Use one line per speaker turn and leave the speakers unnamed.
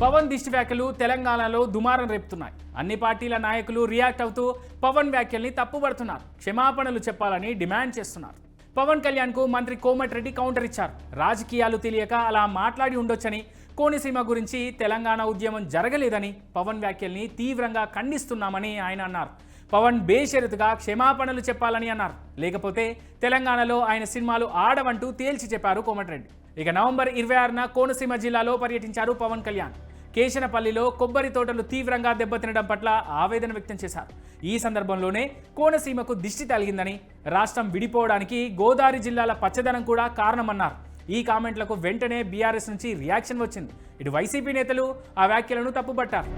పవన్ దిష్టి వ్యాఖ్యలు తెలంగాణలో దుమారం రేపుతున్నాయి. అన్ని పార్టీల నాయకులు రియాక్ట్ అవుతూ పవన్ వ్యాఖ్యల్ని తప్పుపడుతున్నారు క్షమాపణలు చెప్పాలని డిమాండ్ చేస్తున్నారు. పవన్ కళ్యాణ్కు మంత్రి కోమటిరెడ్డి కౌంటర్ ఇచ్చారు. రాజకీయాలు తెలియక అలా మాట్లాడి ఉండొచ్చని కోనసీమ గురించి తెలంగాణ ఉద్యమం జరగలేదని పవన్ వ్యాఖ్యల్ని తీవ్రంగా ఖండిస్తున్నామని ఆయన అన్నారు. పవన్ బేషరతుగా క్షమాపణలు చెప్పాలని అన్నారు. లేకపోతే తెలంగాణలో ఆయన సినిమాలు ఆడవంటూ తేల్చి చెప్పారు కోమటిరెడ్డి. ఇక నవంబర్ ఇరవై ఆరున కోనసీమ జిల్లాలో పర్యటించారు పవన్ కళ్యాణ్. కేశనపల్లిలో కొబ్బరి తోటలు తీవ్రంగా దెబ్బతినడం పట్ల ఆవేదన వ్యక్తం చేశారు. ఈ సందర్భంలోనే కోనసీమకు దిష్టి తగిలిందని రాష్ట్రం విడిపోవడానికి గోదావరి జిల్లాల పచ్చదనం కూడా కారణమన్నారు. ఈ కామెంట్లకు వెంటనే బీఆర్ఎస్ నుంచి రియాక్షన్ వచ్చింది. ఇటు వైసీపీ నేతలు ఆ వ్యాఖ్యలను తప్పుపట్టారు.